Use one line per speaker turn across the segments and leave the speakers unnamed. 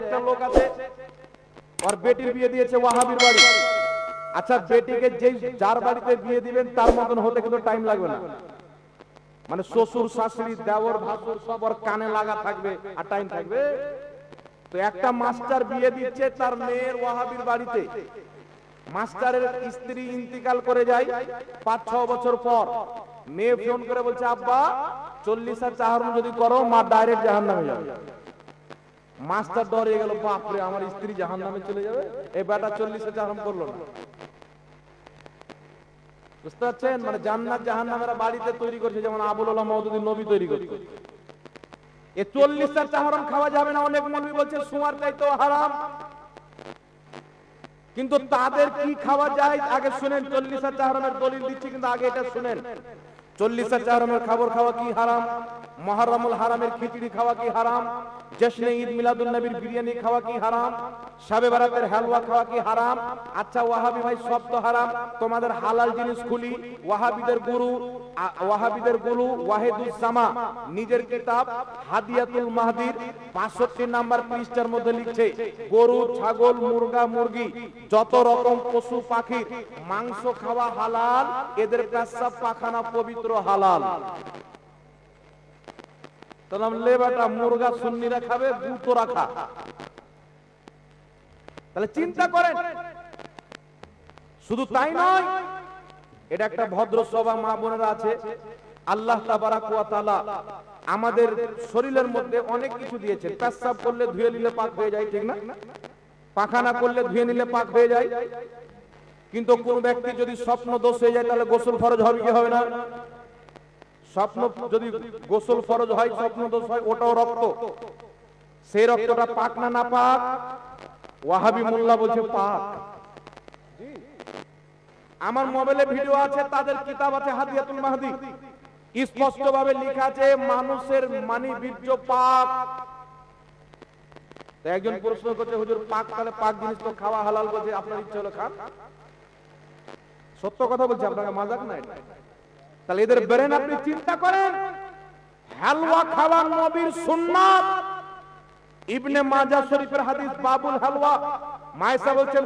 একটা লোক আছে, ওর বেটির বিয়ে দিয়েছে ওয়াহাবির বাড়ি। আচ্ছা বেটিকে যেই যার বাড়িতে বিয়ে দিবেন, তার মতন হতে কিন্তু টাইম লাগবে না। মানে শ্বশুর, শাশুড়ি, দেওর, ভাসুর সব ওর কানে লাগা থাকবে আর টাইম থাকবে। তো একটা মাস্টার বিয়ে দিচ্ছে তার মেয়ের ওয়াহাবির বাড়িতে। মাস্টারের স্ত্রী ইন্তিকাল করে যায় পাঁচ, ছ বছর পর। মেয়ে ফোন করে বলছে, আব্বা, চল্লিশ আর চাহার যদি করো, মা ডাইরেক্ট জাহান নামে যাবে। মাস্টার ডরে গেল, বাপরে, আমার স্ত্রী জাহান নামে চলে যাবে। এই বেটা চল্লিশে চাহারাম করল না। বুঝতে পারছেন? মানে জান্নাত জাহান্নামেরা বাড়িতে তৈরি করছে, যেমন আবুল আল্লাহ মহদুদ্দিন নবী তৈরি করছে এ চল্লিশটা চাহারাম খাওয়া যাবে না, অনেক নবী বলছে, সুমার চাইতো হারাম। কিন্তু তাদের কি খাওয়া যায়? আগে শুনেন চল্লিশা চাহারামের দলিল দিচ্ছি, কিন্তু আগে এটা শুনেন। চল্লিশা চাহারামের খাবার খাওয়া কি হারাম? মহারামুল হারামের খিচুড়ি খাওয়া কি হারাম? জশ্নে ঈদ বিরিয়ানি খাওয়া কি হারাম? বারাতের হালুয়া খাওয়া কি হারাম? আচ্ছা ওয়াহাবি ভাই, সব তো হারাম। তোমাদের হালাল জিনিস খুলি। ওয়াহাবিদের গুরু ওয়াহাবিদের গুরু নিজের কিতাব হাদিয়াতুল মাহদির 65 নাম্বার পৃষ্ঠার মধ্যে লিখছে, গরু, ছাগল, মুরগা, মুরগি, যত রকম পশু পাখির মাংস খাওয়া হালাল, এদের পেশাব পাখানা পবিত্র হালাল। তাহলে লে মুরগা গুতো রাখা। তাহলে চিন্তা করেন, শুধু তাই নয়, এটা একটা ভদ্র সভা, মা বোনেরা আছে। আল্লাহ আমাদের শরীরের মধ্যে অনেক কিছু দিয়েছে পেশাব করলে ধুয়ে নিলে পাক হয়ে যায়, ঠিক না? পাখানা করলে ধুয়ে নিলে পাক হয়ে যায়। কিন্তু কোন ব্যক্তি যদি স্বপ্ন দোষ হয়ে যায়, তাহলে গোসল ফরজ হবে কি হবে না? স্বপ্ন যদি গোসল ফরজ হয়, স্বপ্ন দোষ হয়, ওটাও রক্ত। সেই রক্তটা পাক না না পাক, ওয়াহাবি মোল্লা বলছে পাক। আমার মোবাইলে ভিডিও আছে, তাদের কিতাব আছে, হাদিয়াতুল মাহদি। স্পষ্ট ভাবে লেখা আছে, মানুষের মানি বীর্য পাক একজন প্রশ্ন করছে, হুজুর, পাক তাহলে পাক জিনিস তো খাওয়া হালাল বলছে, আপনার ইচ্ছে হলো খান? সত্য কথা বলছি, আপনাকে মাজাক না এটা। তাহলে এদের ব্রেন আপনি চিন্তা করেন। হালুয়া খাওয়া নবীর সুন্নাত। ইবনে মাজা শরীফের হাদিস বাবুল হালওয়া। মায়েশা বলছেন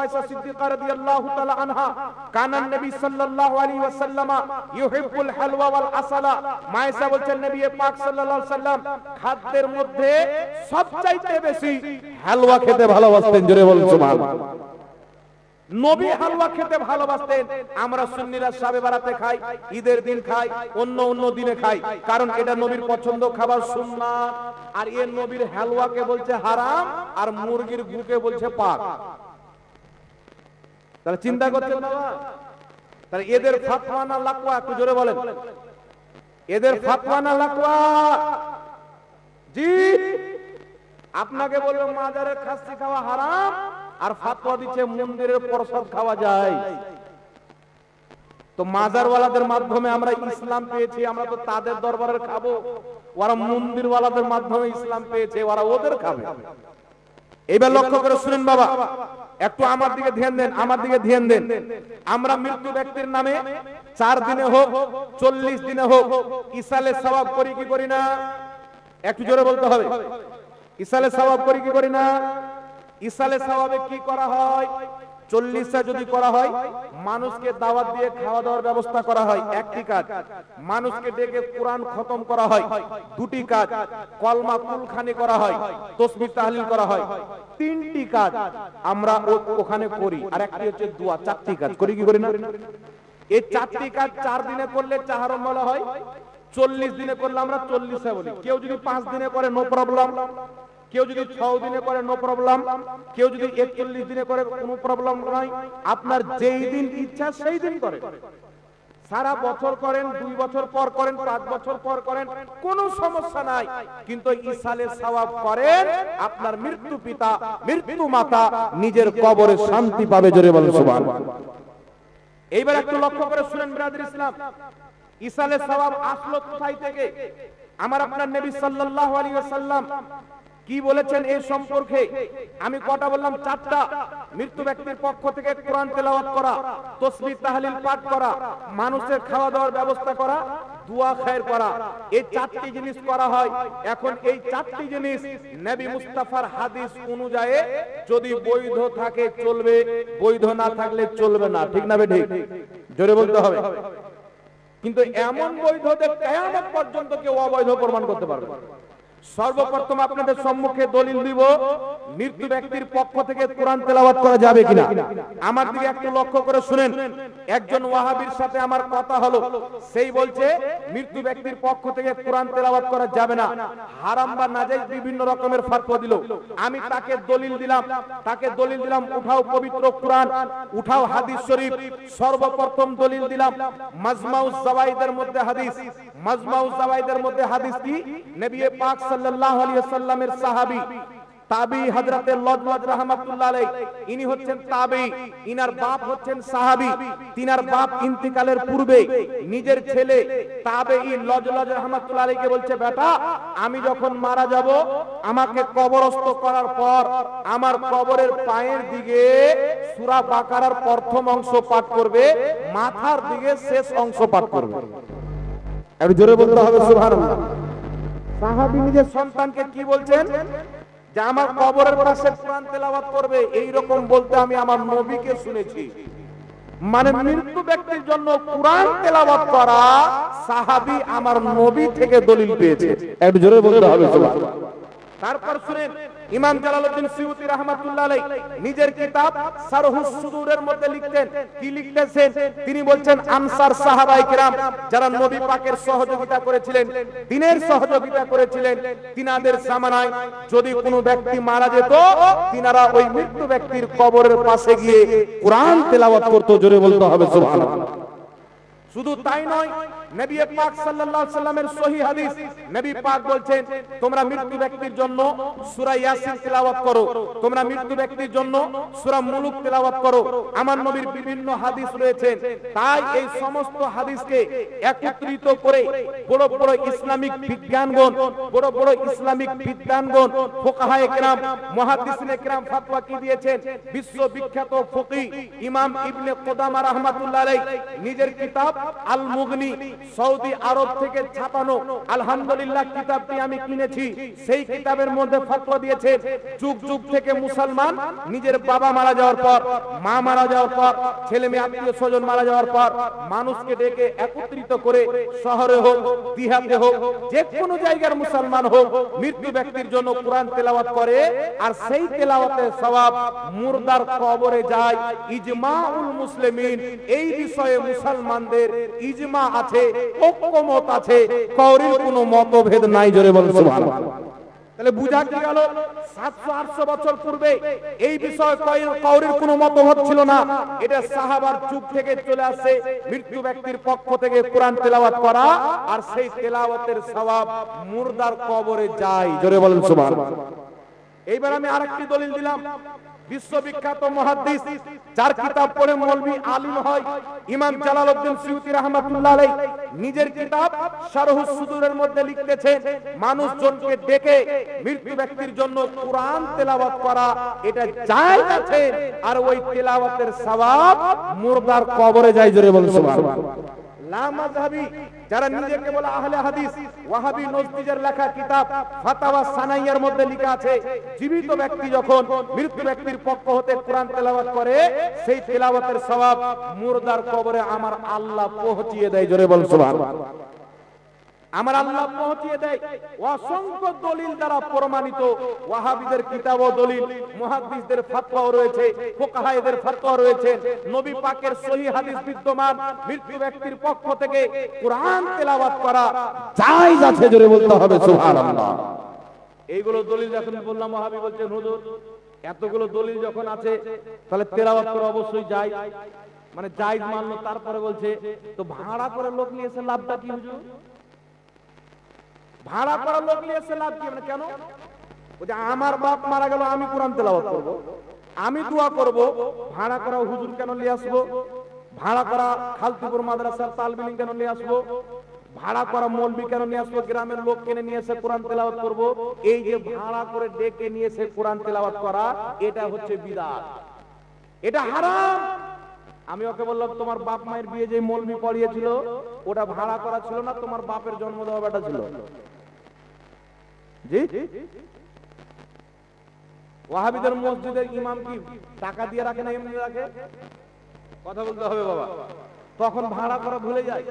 আয়েশা সিদ্দিকা রাদিয়াল্লাহু তাআলা আনহা। কানা নবী সাল্লাল্লাহু আলাইহি ওয়াসাল্লাম ইউহিব্বুল হালওয়া ওয়াল আসালা। মায়েশা বলছেন, নবী পাক সাল্লাল্লাহু আলাইহি খাদ্যের মধ্যে সবচাইতে বেশি হালওয়া খেতে ভালোবাসতেন। জোরে বলুন, সুবহানাল্লাহ। নবী হালুয়া খেতে ভালোবাসতেন, আমরা সুন্নিরা সাবে বারাতে খাই, ঈদের দিন খাই, অন্য অন্য দিনে খাই, কারণ এটা নবীর পছন্দ খাবার সুন্নাত। আর এ নবীর হালুয়াকে বলছে হারাম, আর মুরগির গুকে বলছে পাক। তাহলে চিন্তা করছেন বাবা তাহলে এদের ফাতওয়া না লাকওয়া, একটু জোরে বলেন। এদের ফাতওয়া না লাকওয়া? জি। আপনাকে বলব মাজারের খাসি খাওয়া হারাম আর ফাতোয়া দিচ্ছে মন্দিরের প্রসাদ খাওয়া যায়। তো মাজারওয়ালাদের মাধ্যমে আমরা ইসলাম পেয়েছি, আমরা তো তাদের দরবারের খাব। ওরা মন্দিরওয়ালাদের মাধ্যমে ইসলাম পেয়েছে, ওরা ওদের খাবে। এবার লক্ষ্য করে শুনেন বাবা, একটু আমার দিকে ধ্যান দেন, আমার দিকে ধ্যান দেন। আমরা মৃত্যু ব্যক্তির নামে চার দিনে হোক, চল্লিশ দিনে হোক, ইসালে সবাব করি কি করি না? একটু জোরে বলতে হবে। ইসালে সবাব করি কি করি না? ইসালে সবাবে কি করা হয়? চল্লিশটা যদি করা হয়, মানুষকে দাওয়াত দিয়ে খাওয়া দাওয়ার ব্যবস্থা করা হয়। একটি কাজ, মানুষকে ডেকে কোরআন খতম করা হয়। দুটি কাজ, কলমা কুলখানি করা হয় তসবি তাহলিল করা হয়। তিনটি কাজ আমরা ওখানে করি। আর একটি হচ্ছে দোয়া, চারটি কাজ। করি কি করি না? এই চারটি কাজ চার দিনে করলে চাহারম বলা হয়, চল্লিশ দিনে করলে আমরা চল্লিশে বলি। কেউ যদি পাঁচ দিনে করে নো প্রবলেম কেউ যদি ছ দিনে করে নো প্রবলেম কেউ যদি একচল্লিশ দিনে করে, কোনো প্রবলেম নয় আপনার যেই দিন ইচ্ছা, সেই দিন করে সারা বছর করেন, দুই বছর পর করেন, পাঁচ বছর পর করেন, কোনো সমস্যা নাই। কিন্তু ইসালে সওয়াব করেন, আপনার মৃত্যু পিতা, মৃত্যু মাতা নিজের কবরে শান্তি পাবে, জোরে বলেন সুবহানাল্লাহ এইবার একটু লক্ষ্য করে শুনেন, ব্রাদার ইসলাম। ইসালে সওয়াব আসলো কোথায় থেকে? আমার আপনার নবী সাল্লাল্লাহু আলাইহি ওয়াসাল্লাম কি বলেছেন এই সম্পর্কে? আমি কটা বললাম চারটা। মৃত্যু ব্যক্তির পক্ষ থেকে কোরআন তেলাওয়াত করা, তসবিহ তাহলিল পাঠ করা, মানুষের খাওয়া দাওয়ার ব্যবস্থা করা, দোয়া খায়ের করা। এই চারটি জিনিস করা হয়। এখন এই চারটি জিনিস নবী মুস্তাফার হাদিস অনুযায়ী যদি বৈধ থাকে চলবে, বৈধ না থাকলে চলবে না। ঠিক না বেঠিক জোরে বলতে হবে। কিন্তু এমন বৈধদের কেয়ামত পর্যন্ত কেউ অবৈধ প্রমাণ করতে পারবে না। সর্বপ্রথম আপনাদের সম্মুখে দলিল দিব, মৃত্যু ব্যক্তির পক্ষ থেকে কোরআন তেলাওয়াত করা যাবে কিনা। আমার দিকে একটু লক্ষ্য করে শুনেন। একজন ওয়াহাবির সাথে আমার কথা হলো, সেই বলছে, মৃত্যু ব্যক্তির পক্ষ থেকে কোরআন তেলাওয়াত করা যাবে না। হারাম বা নাজাইজ বিভিন্ন রকমের ফতোয়া দিল। আমি তাকে দলিল দিলাম, তাকে দলিল দিলাম, উঠাও পবিত্র কোরআন, উঠাও হাদিস শরীফ। সর্বপ্রথম দলিল দিলাম, মাজমাউজ জাওয়াইদের মধ্যে হাদিস। জাওয়াইদের মধ্যে হাদিস কি? নবী পাক সাল্লাল্লাহু আলাইহি সাহাবী, তাবি হযরতে রাহমাতুল্লাহ ইনি হচ্ছেন তাবি, ইনার বাপ হচ্ছেন তিনার বাপ ইন্তিকালের পূর্বে নিজের ছেলে তাবেই লজলজ রাহমাতুল্লাহ বলছে, বেটা, আমি যখন মারা যাব, আমাকে কবরস্থ করার পর আমার কবরের পায়ের দিকে সূরা বাকারার প্রথম অংশ পাঠ করবে, মাথার দিকে শেষ অংশ পাঠ করবে। একটু জোরে বলতে হবে সুবহানাল্লাহ। সাহাবী নিজের সন্তানকে কি বলছেন? যে আমার কবরের পাশে কোরআন তেলাওয়াত করবে এই রকম বলতে আমি আমার নবীকে শুনেছি। মানে মৃত্যু ব্যক্তির জন্য কোরআন তেলাওয়াত করা সাহাবী আমার নবী থেকে দলিল পেয়েছে। একটু জোরে বলতে হবে। সুবহানাল্লাহ। তারপর শুনেন ইমাম জালালউদ্দিন সিউতি রাহমাতুল্লাহ আলাইহি নিজের কিতাব সারহুস সুদুরের মধ্যে লিখতেন। কি লিখতেছেন? তিনি বলছেন, আনসার সাহাবায়ে কিরাম যারা নবী পাকের সহযোগিতা করেছিলেন, দিনের সহযোগিতা করেছিলেন, তিনাদের জামানায় যদি কোনো ব্যক্তি মারা যেত, তিনারা ওই মৃত্যু ব্যক্তির কবরের পাশে গিয়ে কোরআন তেলাওয়াত করত। জোরে বলতে হবে, সুবহানাল্লাহ। শুধু তাই নয় নবী পাক সাল্লাল্লাহু আলাইহি সহিহ হাদিস। নবী পাক বলছেন, তোমরা মৃত্যু ব্যক্তির জন্য সূরা ইয়াসিন তেলাওয়াত করো। তোমরা মৃত্যু ব্যক্তির জন্য সূরা মুলুক তেলাওয়াত করো। আমার নবীর বিভিন্ন হাদিস রয়েছেন তাই এই সমস্ত হাদিসকে একত্রিত করে বড় বড় ইসলামিক বিজ্ঞানগণ, বড় বড় ইসলামিক বিদ্বানগণ ফুকাহায়ে কেরাম মুহাদ্দিসিনে কেরাম ফতোয়া কি দিয়েছেন? বিশ্ববিখ্যাত ফকি ইমাম ইবনে কুদামা রাহমাতুল্লাহ নিজের কিতাব আল মুগনি সৌদি আরব থেকে ছাপানো আলহামদুলিল্লাহ কিতাবটি আমি কিনেছি। সেই কিতাবের মধ্যে ফতোয়া দিয়েছে, যুগ যুগ থেকে মুসলমান নিজের বাবা মারা যাওয়ার পর, মা মারা যাওয়ার পর, ছেলে মেয়ে আত্মীয় স্বজন মারা যাওয়ার পর, মানুষকে ডেকে একত্রিত করে শহরে হোক, দিহাতে হোক যে কোনো জায়গার মুসলমান হোক, মৃত্যু ব্যক্তির জন্য কোরআন তেলাওয়াত করে, আর সেই তেলাওয়াতের সওয়াব মুর্দার কবরে যায়। ইজমাউল মুসলিমিন, এই বিষয়ে মুসলমানদের ইজমা আছে। ঐক্যমত আছে কোনো মতভেদ নাই, জোরে সুবহানাল্লাহ। তাহলে বুঝা গেল? বছর পূর্বে এই বিষয়ে কোনো মতভেদ ছিল না। এটা সাহাবার যুগ থেকে চলে আসছে মৃত্যু ব্যক্তির পক্ষ থেকে কোরআন তেলাওয়াত করা, আর সেই তেলাওয়াতের সওয়াব মুর্দার কবরে যায়, জোরে বলেন, সুবহানাল্লাহ। এইবার আমি আরেকটি দলিল দিলাম। বিশ্ববিখ্যাত মহাদ্দিস যার কিতাব পড়ে মৌলভী আলিম হয়, ইমাম জালালউদ্দিন সিউতি রাহমাতুল্লাহ আলাইহি। নিজের কিতাব শারহুস সুদুরের মধ্যে লিখতেছেন মানুষজনকে ডেকে মৃত্যু ব্যক্তির জন্য কোরআন তেলাওয়াত করা, এটা জায়েজ আছে আর ওই তেলাওয়াতের সওয়াব মুর্দার কবরে যায় জোরে বলুন সুবহানাল্লাহ। যারা নিজেকে বলে আহলে হাদিস, ওয়াহাবি নজদিজের লেখা কিতাব, ফাতাওয়া সানাইয়ার মধ্যে লেখা আছে, জীবিত ব্যক্তি যখন মৃত্যু ব্যক্তির পক্ষ হতে কোরআন তেলাওয়াত করে, সেই তেলাওয়াতের সওয়াব মুর্দার কবরে আমার আল্লাহ পৌঁছিয়ে দেয়, জোরে বল সুবহানাল্লাহ। আমার আল্লাহ পৌঁছিয়ে দেয়। অসংখ্য দলিল দ্বারা প্রমাণিত। ওয়াহাবিদের কিতাব ও দলিল, মুহাদ্দিসদের ফতোয়াও রয়েছে ফুকাহায়েদের ফতোয়া রয়েছে। নবী পাকের সহিহ হাদিস বিদ্যমান, মৃত্যু ব্যক্তির পক্ষ থেকে কোরআন তেলাওয়াত করা জায়েজ আছে জোরে বলতে হবে, সুবহানাল্লাহ। এইগুলো দলিল যখন বললাম, ওয়াহাবি বলছেন, হুজুর, এতগুলো দলিল যখন আছে, তাহলে তেলাওয়াত করা অবশ্যই যায় মানে জায়েজ মানলো, তারপরে বলছে, তো ভাড়া করে লোক নিয়েছে লাভটা কি, হুজুর? ভাড়া করা লোক নিয়ে এসে লাভ কি? মানে কেন? যে আমার বাপ মারা গেল, আমি কোরআন তেলাওয়াত করব। আমি দোয়া করব, ভাড়া করা হুজুর কেন নিয়ে আসব? ভাড়া করা খালতিপুর মাদ্রাসার তালবিলিং কেন নিয়ে আসব? ভাড়া করা মৌলবি কেন নিয়ে আসব? গ্রামের লোক কেনে নিয়ে এসে কোরআন তেলাওয়াত করব। এই যে ভাড়া করে ডেকে নিয়ে এসে কোরআন তেলাওয়াত করা, এটা হচ্ছে বিদাত। এটা হারাম। আমি ওকে বললাম, তোমার বাপ মায়ের বিয়ে যে মলবি পড়িয়েছিল, ওটা ভাড়া করা ছিল না, তোমার বাপের জন্ম দেওয়া ছিল। ওয়াহাবিদের মসজিদের ইমাম কি টাকা দিয়ে রাখে না এমনি রাখে? কথা বলতে হবে বাবা। তখন ভাড়া করা ভুলে যায়।